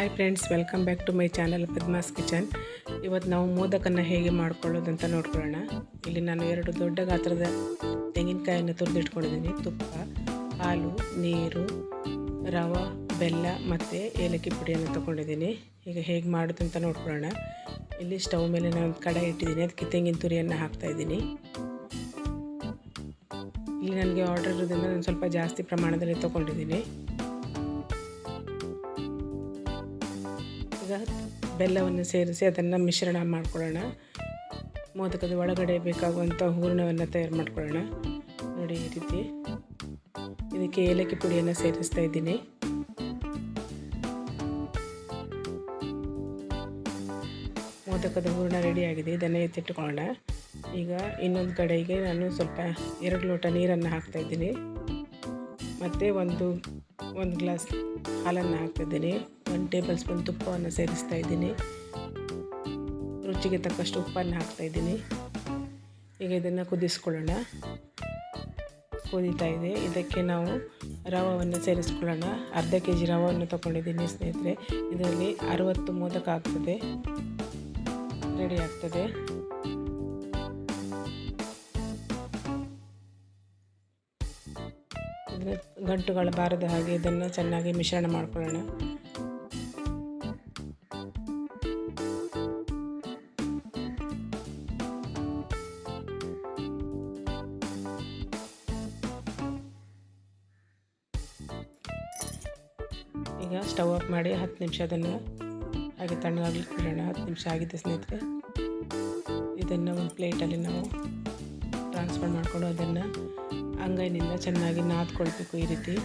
Hi friends welcome back to my channel Padma's kitchen ಇವತ್ತು ನಾವು ಮೋದಕನ್ನು ಹೇಗೆ ಮಾಡ್ಕೊಳ್ಳೋದಂತ ನೋಡ್ಕೊಳ್ಳೋಣ. ಇಲ್ಲಿ ನಾನು ಎರಡು ದೊಡ್ಡ ಗಾತ್ರದ ತೆಂಗಿನಕಾಯನ್ನು ತುರಿದಿಟ್ಕೊಂಡಿದ್ದೀನಿ. ತುಪ್ಪ, ಹಾಲು, ನೀರು, ರವೆ, ಬೆಲ್ಲ ಮತ್ತು ಏಲಕ್ಕಿ ಪುಡಿಯನ್ನು ತೊಗೊಂಡಿದ್ದೀನಿ. ಈಗ ಹೇಗೆ ಮಾಡೋದಂತ ನೋಡ್ಕೊಳ್ಳೋಣ. ಇಲ್ಲಿ ಸ್ಟವ್ ಮೇಲೆ ನಾನು ಒಂದು ಕಡೆ ಇಟ್ಟಿದ್ದೀನಿ. ಅದಕ್ಕೆ ತೆಂಗಿನ ತುರಿಯನ್ನು ಹಾಕ್ತಾಯಿದ್ದೀನಿ ಇಲ್ಲಿ ನನಗೆ ಆರ್ಡರ್ ಇರೋದ್ರಿಂದ ನಾನು ಸ್ವಲ್ಪ ಜಾಸ್ತಿ ಪ್ರಮಾಣದಲ್ಲಿ ತೊಗೊಂಡಿದ್ದೀನಿ. ಬೆಲ್ಲವನ್ನು ಸೇರಿಸಿ ಅದನ್ನು ಮಿಶ್ರಣ ಮಾಡ್ಕೊಳ್ಳೋಣ. ಮೋದಕದ ಒಳಗಡೆ ಬೇಕಾಗುವಂಥ ಹೂರಣವನ್ನು ತಯಾರು ಮಾಡ್ಕೊಳ್ಳೋಣ. ನೋಡಿ ಈ ರೀತಿ. ಇದಕ್ಕೆ ಏಲಕ್ಕಿ ಪುಡಿಯನ್ನು ಸೇರಿಸ್ತಾ ಇದ್ದೀನಿ. ಮೋದಕದ ಹೂರಣ ರೆಡಿಯಾಗಿದೆ ಇದನ್ನು ಎತ್ತಿಟ್ಟುಕೊಳ್ಳೋಣ. ಈಗ ಇನ್ನೊಂದು ಕಡೆಗೆ ನಾನು ಸ್ವಲ್ಪ ಎರಡು ಲೋಟ ನೀರನ್ನು ಹಾಕ್ತಾಯಿದ್ದೀನಿ ಮತ್ತು ಒಂದು ಒಂದು ಗ್ಲಾಸ್ ಹಾಲನ್ನು ಹಾಕ್ತಿದ್ದೀನಿ ಒಂದು ಟೇಬಲ್ ಸ್ಪೂನ್ ತುಪ್ಪವನ್ನು ಸೇರಿಸ್ತಾ ಇದ್ದೀನಿ. ರುಚಿಗೆ ತಕ್ಕಷ್ಟು ಉಪ್ಪನ್ನು ಹಾಕ್ತಾ ಇದ್ದೀನಿ. ಈಗ ಇದನ್ನು ಕುದಿಸ್ಕೊಳ್ಳೋಣ. ಕುದೀತಾ ಇದೆ. ಇದಕ್ಕೆ ನಾವು ರವವನ್ನು ಸೇರಿಸ್ಕೊಳ್ಳೋಣ. ಅರ್ಧ ಕೆ ಜಿ ರವವನ್ನು ತಗೊಂಡಿದ್ದೀನಿ ಸ್ನೇಹಿತರೆ. ಇದರಲ್ಲಿ ಅರವತ್ತು ಮೋದಕ ಆಗ್ತದೆ. ರೆಡಿ ಆಗ್ತದೆ. ಗಂಟುಗಳು ಗಂಟುಗಳ ಬಾರದ ಹಾಗೆ ಇದನ್ನು ಚೆನ್ನಾಗಿ ಮಿಶ್ರಣ ಮಾಡ್ಕೊಳ್ಳೋಣ. ಈಗ ಸ್ಟವ್ ಆಫ್ ಮಾಡಿ ಹತ್ತು ನಿಮಿಷ ಅದನ್ನು ಹಾಗೆ ತಣ್ಣಗಾಗ್ಲಿಕ್ಕೆ ಬಿಡೋಣ. ಹತ್ತು ನಿಮಿಷ ಆಗಿದೆ ಸ್ನೇಹಿತರೆ. ಇದನ್ನು ಒಂದು ಪ್ಲೇಟಲ್ಲಿ ನಾವು ಟ್ರಾನ್ಸ್ಫರ್ ಮಾಡಿಕೊಂಡು ಅದನ್ನು ಅಂಗೈನಿಂದ ಚೆನ್ನಾಗಿ ನಾದ್ಕೊಳ್ಬೇಕು ಈ ರೀತಿ.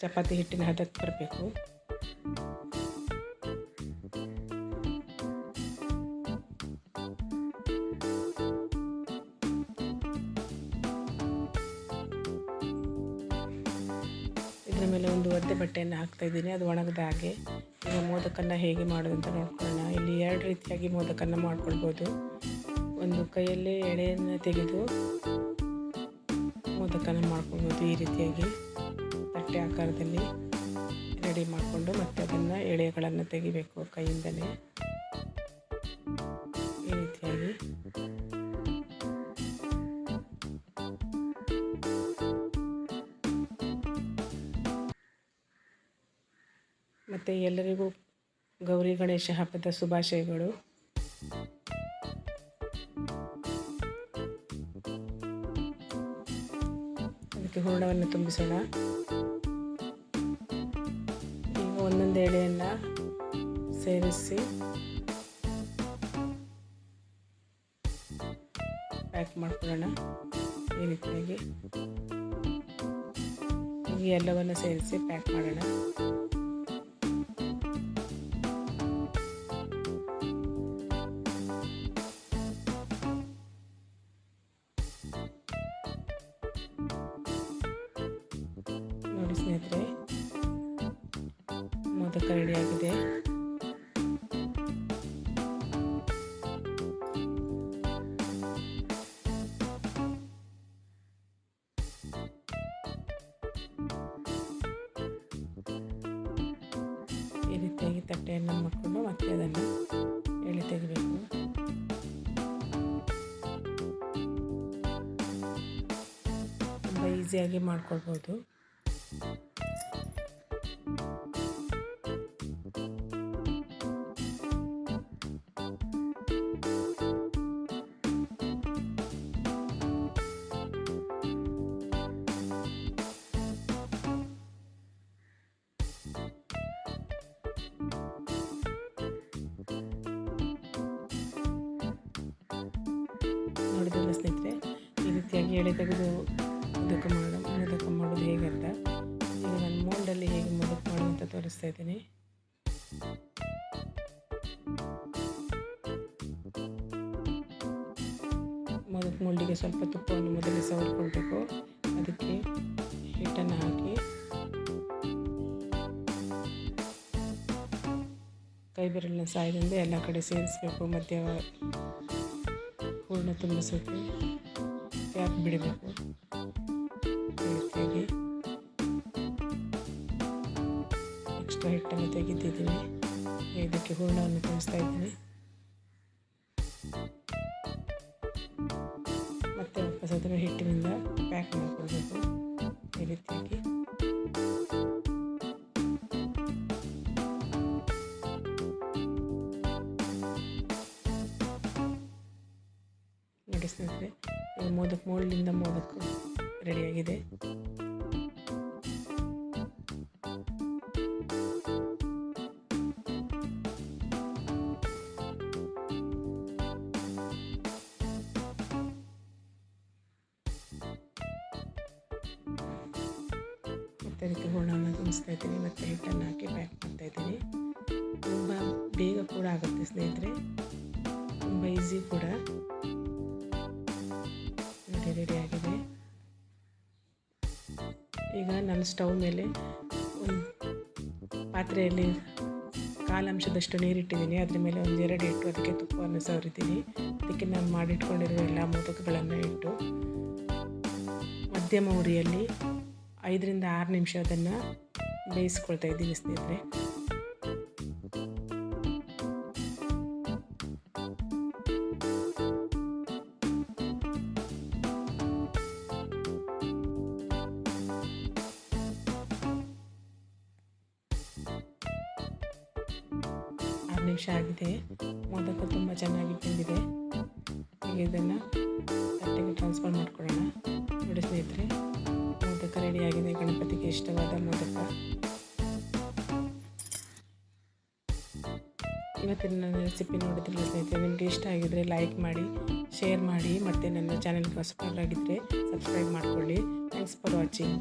ಚಪಾತಿ ಹಿಟ್ಟಿನ ಹದಕ್ಕೆ ಬರಬೇಕು. ಮೇಲೆ ಒಂದು ಒದ್ದೆ ಬಟ್ಟೆಯನ್ನು ಹಾಕ್ತಾ ಇದ್ದೀನಿ. ಅದು ಒಣಗದ ಹಾಗೆ. ಈಗ ಮೋದಕನ್ನು ಹೇಗೆ ಮಾಡೋದಂತ ನೋಡ್ಕೊಳ್ಳೋಣ. ಇಲ್ಲಿ ಎರಡು ರೀತಿಯಾಗಿ ಮೋದಕನ್ನು ಮಾಡ್ಕೊಳ್ಬೋದು. ಒಂದು ಕೈಯಲ್ಲೇ ಎಳೆಯನ್ನು ತೆಗೆದು ಮೋದಕನ ಮಾಡ್ಕೊಳ್ಬೋದು ಈ ರೀತಿಯಾಗಿ. ತಟ್ಟೆ ಆಕಾರದಲ್ಲಿ ರೆಡಿ ಮಾಡಿಕೊಂಡು ಮತ್ತೆ ಅದನ್ನು ಎಳೆಗಳನ್ನು ತೆಗಿಬೇಕು ಕೈಯಿಂದಲೇ. ಈ ರೀತಿಯಾಗಿ. ಮತ್ತು ಎಲ್ಲರಿಗೂ ಗೌರಿ ಗಣೇಶ ಹಬ್ಬದ ಶುಭಾಶಯಗಳು. ಅದಕ್ಕೆ ಹೂರ್ಣವನ್ನು ತುಂಬಿಸೋಣ. ಈಗ ಒಂದೊಂದು ಎಳೆಯನ್ನು ಸೇರಿಸಿ ಪ್ಯಾಕ್ ಮಾಡ್ಕೊಳ್ಳೋಣ. ಈ ರೀತಿಯಾಗಿ ಎಲ್ಲವನ್ನು ಸೇರಿಸಿ ಪ್ಯಾಕ್ ಮಾಡೋಣ. ಮೋದಕ ರೆಡಿಯಾಗಿದೆ ಈ ರೀತಿಯಾಗಿ ತಟ್ಟೆಯನ್ನು ಮಾಡಿಕೊಂಡು ಮತ್ತೆ ಅದನ್ನು ಎಳೆ ತೆಗಿಬೇಕು. ತುಂಬ ಈಸಿಯಾಗಿ ಮಾಡ್ಕೊಳ್ಬೋದು. ರೀತಿಯಾಗಿ ಎಳೆ ತೆಗೆದು ಮೋದಕ ಮಾಡೋ ಮೋದಕ ಮಾಡೋದು ಹೇಗೆ ಅಂತ. ಈಗ ನಾನು ಮೋಲ್ಡಲ್ಲಿ ಹೇಗೆ ಮೋದಕ ಮಾಡೋದು ಅಂತ ತೋರಿಸ್ತಾ ಇದ್ದೀನಿ. ಮೊದಲು ಮೋಲ್ಡಿಗೆ ಸ್ವಲ್ಪ ತುಪ್ಪವನ್ನು ಮೊದಲೇ ಸವರ್ಕೊಳ್ಬೇಕು. ಅದಕ್ಕೆ ಹಿಟ್ಟನ್ನು ಹಾಕಿ. ಕೈ ಬೆರಳಿನ ಸಹಾಯದಿಂದ ಎಲ್ಲ ಕಡೆ ಸೇರಿಸಬೇಕು, ಮಧ್ಯ ಪೂರ್ಣ ತುಂಬಿಸೋಕೆ ಕ್ಯಾಪ್ ಬಿಡಬೇಕು. ನೆಕ್ಸ್ಟ್ ಹಿಟ್ಟನ್ನು ತೆಗೆದಿದ್ದೀನಿ ಇದಕ್ಕೆ ಹೂರ್ಣವನ್ನು ತುಂಬಿಸ್ತಾ ಇದ್ದೀನಿ ಮತ್ತೆ ವಾಪಸ್ ಅದರ ಹಿಟ್ಟಿನಿಂದ ಪ್ಯಾಕ್ ಮಾಡಿಕೊಳ್ಬೇಕು. ಈ ರೀತಿಯಾಗಿ. ನೋಡಿ ಮೋದಕ್ ಮೋಲ್ಡಿಂದ ಮೋದಕ್ ರೆಡಿಯಾಗಿದೆ. ಮತ್ತು ಅದಕ್ಕೆ ಹೋಣ ತುಂಬಿಸ್ತಾ ಇದ್ದೀನಿ. ಮತ್ತು ಹಿಟ್ಟನ್ನು ಹಾಕಿ ಪ್ಯಾಕ್ ಮಾಡ್ತಾ ಇದ್ದೀನಿ. ತುಂಬ ಬೇಗ ಕೂಡ ಆಗುತ್ತೆ ಸ್ನೇಹಿತರೆ. ತುಂಬ ಈಸಿ ಕೂಡ. ನೋಡಿ ರೆಡಿ ಆಗಿದೆ ಈಗ ನಾನು ಸ್ಟವ್ ಮೇಲೆ ಒಂದು ಪಾತ್ರೆಯಲ್ಲಿ ಕಾಲಂಶದಷ್ಟು ನೀರಿಟ್ಟಿದ್ದೀನಿ. ಅದ್ರ ಮೇಲೆ ಒಂದು ಎರಡು ಇಟ್ಟು ಅದಕ್ಕೆ ತುಪ್ಪವನ್ನು ಸವರಿದ್ದೀನಿ. ಅದಕ್ಕೆ ನಾನು ಮಾಡಿಟ್ಕೊಂಡಿರುವ ಎಲ್ಲ ಮೋದಕಗಳನ್ನು ಇಟ್ಟು ಮಧ್ಯಮ ಉರಿಯಲ್ಲಿ ಐದರಿಂದ ಆರು ನಿಮಿಷ ಅದನ್ನು ಬೇಯಿಸ್ಕೊಳ್ತಾ ಇದ್ದೀನಿ ಸ್ನೇಹಿತರೆ. ನಿಮಿಷ ಆಗಿದೆ. ಮೋದಕ ತುಂಬ ಚೆನ್ನಾಗಿ ಬಂದಿದೆ ಈಗ ಇದನ್ನು ತಟ್ಟೆಗೆ ಟ್ರಾನ್ಸ್ಫರ್ ಮಾಡ್ಕೊಳ್ಳೋಣ. ನೋಡಿ ಸ್ನೇಹಿತರೆ ಮೋದಕ ರೆಡಿಯಾಗಿದೆ ಗಣಪತಿಗೆ ಇಷ್ಟವಾದ ಮೋದಕ ಇವತ್ತಿನ ನನ್ನ ರೆಸಿಪಿ ನೋಡಿದ್ರಲ್ಲ ಸ್ನೇಹಿತರೆ, ನಿಮಗೆ ಇಷ್ಟ ಆಗಿದ್ರೆ ಲೈಕ್ ಮಾಡಿ ಶೇರ್ ಮಾಡಿ, ಮತ್ತು ನನ್ನ ಚಾನಲ್ಗೆ ಆಗಿದ್ದರೆ ಸಬ್ಸ್ಕ್ರೈಬ್ ಮಾಡಿಕೊಳ್ಳಿ. Thanks for watching